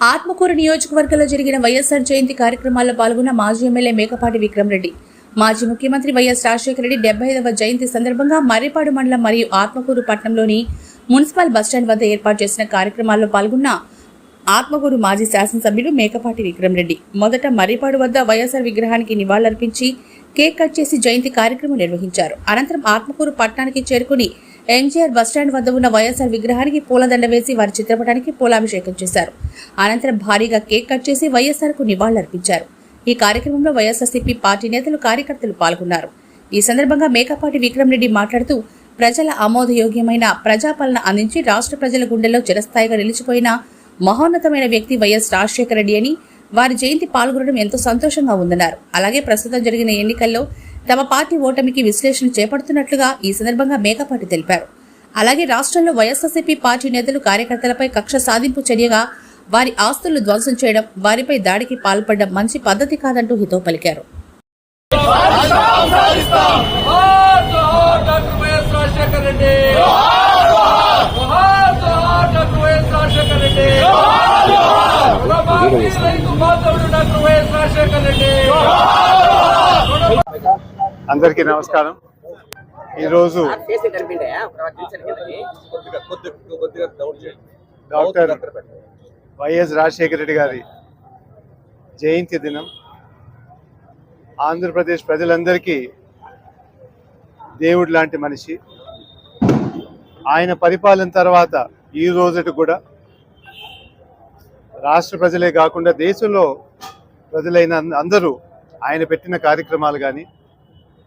ఆత్మకూరు నియోజకవర్గంలో జరిగిన వైఎస్ఆర్ జయంతి కార్యక్రమాల్లో పాల్గొన్న మాజీ ఎమ్మెల్యే మేకపాటి విక్రమరెడ్డి. మాజీ ముఖ్యమంత్రి వైఎస్ రాజశేఖర రెడ్డి డెబ్బై ఐదవ జయంతి సందర్భంగా మర్రిపాడు మండలం మరియు ఆత్మకూరు పట్టణంలోని మున్సిపల్ బస్టాండ్ వద్ద ఏర్పాటు చేసిన కార్యక్రమాల్లో పాల్గొన్న ఆత్మకూరు మాజీ శాసనసభ్యుడు మేకపాటి విక్రమరెడ్డి. మొదట మర్రిపాడు వద్ద వైఎస్ఆర్ విగ్రహానికి నివాళులర్పించి కేక్ కట్ చేసి జయంతి కార్యక్రమం నిర్వహించారు. అనంతరం ఆత్మకూరు పట్టణానికి చేరుకుని ఎన్జీఆర్ బస్టాండ్ వద్ద ఉన్న వైఎస్ఆర్ విగ్రహానికి పూలదండ వేసి వారి చిత్రపటానికి పూలాభిషేకం చేశారు. అనంతరం భారీగా కేక్ కట్ చేసి వైఎస్ఆర్కు నివాళులర్పించారు. ఈ కార్యక్రమంలో వైఎస్ఆర్సీపీ పార్టీ నేతలు కార్యకర్తలు పాల్గొన్నారు. ఈ సందర్భంగా మేకపాటి విక్రమరెడ్డి మాట్లాడుతూ ప్రజల ఆమోదయోగ్యమైన ప్రజాపాలన అందించి రాష్ట్ర ప్రజల గుండెల్లో చిరస్థాయిగా నిలిచిపోయిన మహోన్నతమైన వ్యక్తి వైఎస్ రాజశేఖర రెడ్డి అని వారి జయంతి పాల్గొనడం ఎంతో సంతోషంగా ఉందన్నారు. అలాగే ప్రస్తుతం జరిగిన ఎన్నికల్లో తమ పార్టీ ఓటమికి విశ్లేషణ చేపడుతున్నట్లుగా ఈ సందర్భంగా మేకపాటి తెలిపారు. అలాగే రాష్ట్రంలో వైఎస్ఆర్సీపీ పార్టీ నేతలు కార్యకర్తలపై కక్ష సాధింపు చర్యగా వారి ఆస్తులు ధ్వంసం చేయడం వారిపై దాడికి పాల్పడడం మంచి పద్ధతి కాదంటూ హితో పలికారు. జోహార్ జోహార్ doctor Y S Rajasekhara Reddy జోహార్ జోహార్ doctor Y S Rajasekhara Reddy రుణమాఫీ రైతు బాంధవుడు డాక్టర్ వైఎస్ రాజశేఖర రెడ్డి అందరికీ నమస్కారం. ఈరోజు డాక్టర్ వైఎస్ రాజశేఖర రెడ్డి గారి జయంతి దినం. ఆంధ్రప్రదేశ్ ప్రజలందరికీ దేవుడు లాంటి మనిషి. ఆయన పరిపాలన తర్వాత ఈ రోజుటి కూడా రాష్ట్ర ప్రజలే కాకుండా దేశంలో ప్రజలైన అంద- అందరూ ఆయన పెట్టిన కార్యక్రమాలు కానీ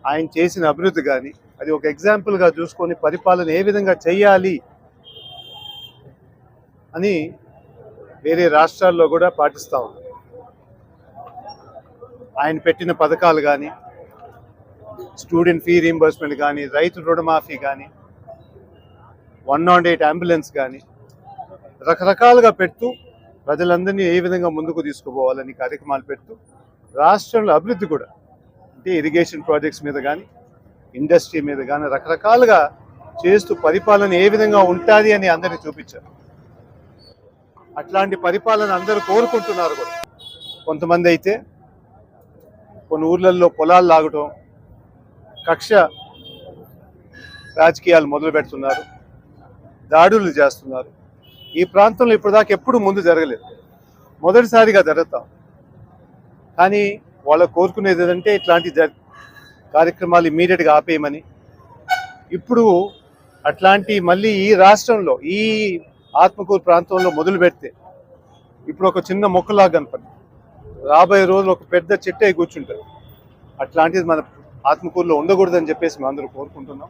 ఆయన చేసిన అభివృద్ధి కానీ అది ఒక ఎగ్జాంపుల్గా చూసుకొని పరిపాలన ఏ విధంగా చేయాలి అని వేరే రాష్ట్రాల్లో కూడా పాటిస్తూ ఉన్నారు. ఆయన పెట్టిన పథకాలు కానీ స్టూడెంట్ ఫీ రీంబర్స్మెంట్ కానీ రైతు రుణమాఫీ కానీ వన్ నాట్ ఎయిట్ అంబులెన్స్ కానీ రకరకాలుగా పెడుతూ ప్రజలందరినీ ఏ విధంగా ముందుకు తీసుకుపోవాలని కార్యక్రమాలు పెడుతూ రాష్ట్రంలో అభివృద్ధి కూడా అంటే ఇరిగేషన్ ప్రాజెక్ట్స్ మీద కానీ ఇండస్ట్రీ మీద కానీ రకరకాలుగా చేస్తూ పరిపాలన ఏ విధంగా ఉంటుంది అని అందరినీ చూపించారు. అట్లాంటి పరిపాలన అందరూ కోరుకుంటున్నారు కూడా. కొంతమంది అయితే కొన్ని ఊర్లలో పొలాలు లాగటం కక్ష రాజకీయాలు మొదలు పెడుతున్నారు దాడులు చేస్తున్నారు. ఈ ప్రాంతంలో ఇప్పటిదాకా ఎప్పుడు ముందు జరగలేదు. మొదటిసారిగా జరుగుతాం. కానీ వాళ్ళు కోరుకునేది ఏంటంటే ఇట్లాంటి కార్యక్రమాలు ఇమీడియట్గా ఆపేయమని. ఇప్పుడు అట్లాంటి మళ్ళీ ఈ రాష్ట్రంలో ఈ ఆత్మకూరు ప్రాంతంలో మొదలు పెడితే ఇప్పుడు ఒక చిన్న మొక్కలాగా కనపడి రాబోయే రోజులు ఒక పెద్ద చెట్టే కూర్చుంటారు అట్లాంటిది మన ఆత్మకూరులో ఉండకూడదని చెప్పేసి మేము అందరూ కోరుకుంటున్నాం.